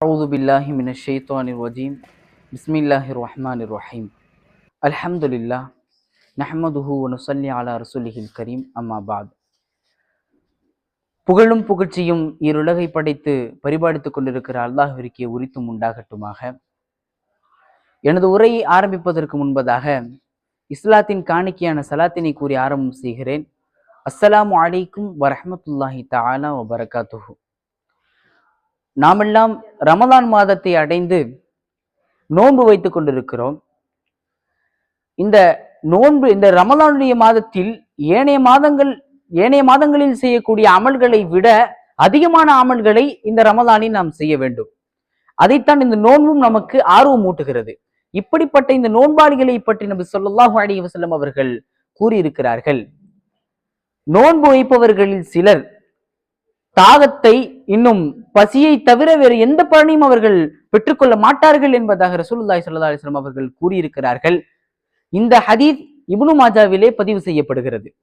أعوذ بالله من الشيطان الرجيم بسم الله الرحمن الرحيم الحمد لله نحمده ونصلي على رسوله الكريم أما بعد புகழும் புகழ்ச்சியும் இருலகை படைத்து பரிபாலித்துக் கொண்டிருக்கிற அல்லாஹ்விற்கே உரித்தும் உண்டாகட்டுமாக எனது உரையை ஆரம்பிப்பதற்கு முன்பதாக இஸ்லாத்தின் காணிக்கையான சலாத்தினை கூறி ஆரம்பம் செய்கிறேன் அஸ்ஸலாமு அலைக்கும் வரஹ்மத்துல்லாஹி தஆலா வபரகாத்துஹு நாமெல்லாம் ரமலான் மாதத்தை அடைந்து நோன்பு வைத்துக் கொண்டிருக்கிறோம். இந்த நோன்பு இந்த ரமலானுடைய மாதத்தில் ஏனைய மாதங்கள் ஏனைய மாதங்களில் செய்யக்கூடிய அமல்களை விட அதிகமான அமல்களை இந்த ரமலானில் நாம் செய்ய வேண்டும். அதைத்தான் இந்த நோன்பும் நமக்கு ஆர்வம் ஊட்டுகிறது. இப்படிப்பட்ட இந்த நோன்பாளிகளை பற்றி நபி ஸல்லல்லாஹு அலைஹி வஸல்லம் அவர்கள் கூறியிருக்கிறார்கள். நோன்பு வைப்பவர்களில் சிலர் தாகத்தை இன்னும் பசியை தவிர வேறு எந்த பலனையும் அவர்கள் பெற்றுக்கொள்ள மாட்டார்கள் என்பதாக ரசூலுல்லாய் சல்லா அலிஸ்லாம் அவர்கள் கூறியிருக்கிறார்கள். இந்த ஹதீத் இப்னு மாஜாவிலே பதிவு செய்யப்படுகிறது.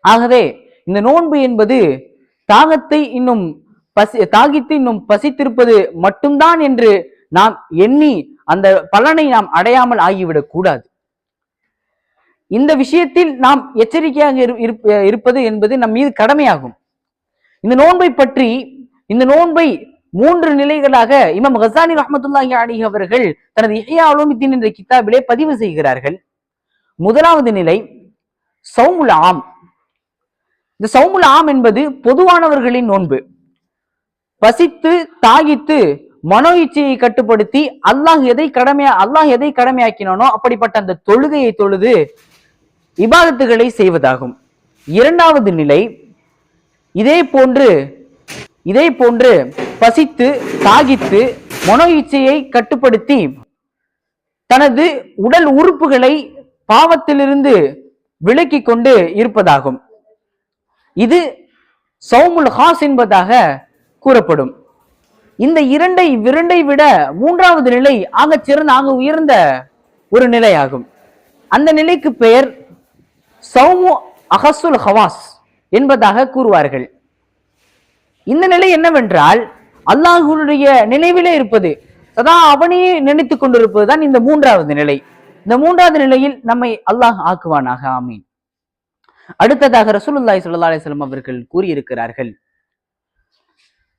ஆகவே இந்த நோன்பு என்பது தாகத்தை இன்னும் பசி தாகித்து இன்னும் பசித்திருப்பது மட்டும்தான் என்று நாம் எண்ணி அந்த பலனை நாம் அடையாமல் ஆகிவிடக் கூடாது. இந்த விஷயத்தில் நாம் எச்சரிக்கையாக இரு- இருப்பது என்பது நம் மீது கடமையாகும். இந்த நோன்பை பற்றி இந்த நோன்பை மூன்று நிலைகளாக இமாம் ஹசானி ரஹமத்துல்லாஹி அலி அவர்கள் தனது இஹ்யா உலூமித்தீன் என்ற கித்தாபிலே பதிவு செய்கிறார்கள். முதலாவது நிலை சவுமுல் ஆம். இந்த சவுமுல் ஆம் என்பது பொதுவானவர்களின் நோன்பு. பசித்து தாகித்து மனோ இச்சையை கட்டுப்படுத்தி அல்லாஹ் எதை கடமையா அல்லாஹ் எதை கடமையாக்கினானோ அப்படிப்பட்ட அந்த தொழுகையை தொழுது இபாதத்துகளை செய்வதாகும். இரண்டாவது நிலை இதே போன்று இதே போன்று பசித்து தாகித்து மனோ இச்சையை கட்டுப்படுத்தி தனது உடல் உறுப்புகளை பாவத்திலிருந்து விலக்கி கொண்டு இருப்பதாகும். இது சௌமுல் ஹாஸ் என்பதாக கூறப்படும். இந்த இரண்டை விரண்டை விட மூன்றாவது நிலை ஆக சிறந்த ஆக உயர்ந்த ஒரு நிலையாகும். அந்த நிலைக்கு பெயர் சௌமு அகசுல் ஹவாஸ் என்பதாக கூறுவார்கள். இந்த நிலை என்னவென்றால் அல்லாஹுடைய நினைவிலே இருப்பது சதா அவனையே நினைத்துக் கொண்டிருப்பதுதான் இந்த மூன்றாவது நிலை. இந்த மூன்றாவது நிலையில் நம்மை அல்லாஹ் ஆக்குவானாக ஆமீன். அடுத்ததாக ரசூலுல்லாய் ஸல்லல்லாஹு அலிஸ்லம் அவர்கள் கூறியிருக்கிறார்கள்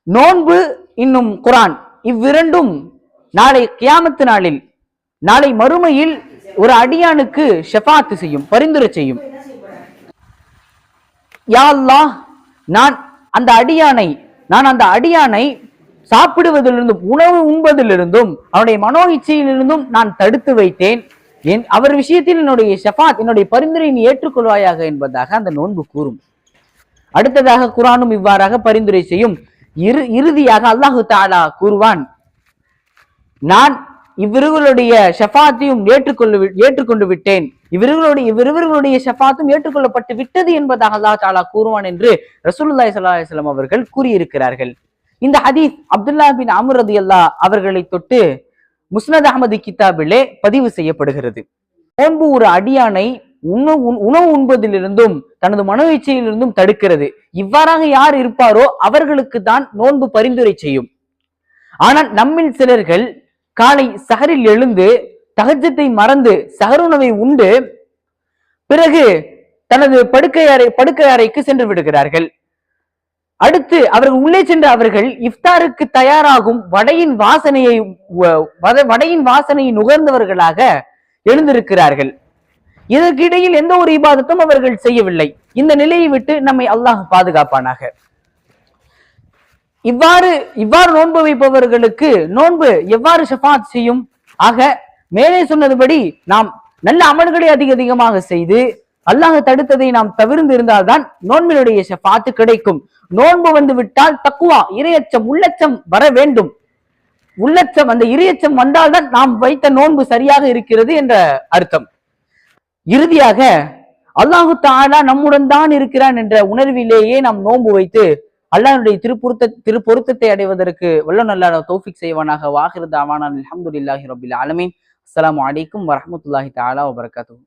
நோன்பு இன்னும் குரான். இவ்விரண்டும் நாளை கியாமத்து நாளில் நாளை மறுமையில் ஒரு அடியானுக்கு ஷெஃபாத்து செய்யும் பரிந்துரை செய்யும். யா அல்லாஹ் நான் அந்த அடியானை நான் அந்த அடியானை சாப்பிடுவதிலிருந்தும் உணவு உண்பதிலிருந்தும் அவனுடைய மனோ இச்சையிலிருந்தும் நான் தடுத்து வைத்தேன். என் அவர் விஷயத்தில் என்னுடைய ஷஃபாத் என்னுடைய பரிந்துரை நீ ஏற்றுக்கொள்வாயாக என்பதாக அந்த நோன்பு கூறும். அடுத்ததாக குரானும் இவ்வாறாக பரிந்துரை செய்யும். இறு இறுதியாக அல்லாஹு தாலா கூறுவான் நான் இவ்விருவருடைய ஷஃபாத்தையும் ஏற்றுக்கொள்ள ஏற்றுக்கொண்டு விட்டேன். இவர்களுடைய இவ்விருவர்களுடைய ஷஃபாத்தும் ஏற்றுக்கொள்ளப்பட்டு விட்டது என்பதாக அல்லா தாலா கூறுவான் என்று ரசூலுல்லாய் சல்லா அலைஹி அவர்கள் கூறியிருக்கிறார்கள். இந்த ஹதீஸ் அப்துல்லா பின் அமரது அல்லா அவர்களை தொட்டு முஸ்னத் அகமது கிதாபிலே பதிவு செய்யப்படுகிறது. நோன்பு ஒரு அடியானை உணவு உணவு உண்பதிலிருந்தும் தனது மனோச்சையிலிருந்தும் தடுக்கிறது. இவ்வாறாக யார் இருப்பாரோ அவர்களுக்கு தான் நோன்பு பரிந்துரை செய்யும். ஆனால் நம்மில் சிலர்கள் காலை சகரில் எழுந்து தகஜத்தை மறந்து சகருணவை உண்டு. பிறகு தனது படுக்கை அறை படுக்கை அறைக்கு சென்று விடுகிறார்கள். அடுத்து அவர்கள் உள்ளே சென்ற அவர்கள் இஃப்தாருக்கு தயாராகும் வடையின் வாசனையை வத- வடையின் வாசனையை நுகர்ந்தவர்களாக எழுந்திருக்கிறார்கள். இதற்கிடையில் எந்த ஒரு இபாதத்தும் அவர்கள் செய்யவில்லை. இந்த நிலையை விட்டு நம்மை அல்லாஹ் பாதுகாப்பானாக. இவ்வாறு இவ்வாறு நோன்பு வைப்பவர்களுக்கு நோன்பு எவ்வாறு ஷஃபாத் செய்யும்? ஆக மேலே சொன்னதுபடி நாம் நல்ல அமல்களை அதிக அதிகமாக செய்து அல்லாஹ் தடுத்ததை நாம் தவிர்ந்து இருந்தால்தான் நோன்பினுடைய ஷஃபாத்து கிடைக்கும். நோன்பு வந்து விட்டால் தக்குவா இரையச்சம் உள்ளச்சம் வர வேண்டும். உள்ளச்சம் அந்த இரையச்சம் வந்தால்தான் நாம் வைத்த நோன்பு சரியாக இருக்கிறது என்ற அர்த்தம். இறுதியாக அல்லாஹு தாலா நம்முடன் தான் இருக்கிறான் என்ற உணர்விலேயே நாம் நோன்பு வைத்து அல்லாஹனுடைய திருப்பொருத்த திருப்பொருத்தத்தை அடைவதற்கு வல்ல நல்லா தௌஃபிக் செய்வானாக. வாஹிர் தாவானான் அல்ஹம்துலில்லாஹி ரபில் ஆலமீன். அஸ்லாம் வலைக்கம் வரமத்துல்லாஹி தாலா வபரகாத்துஹு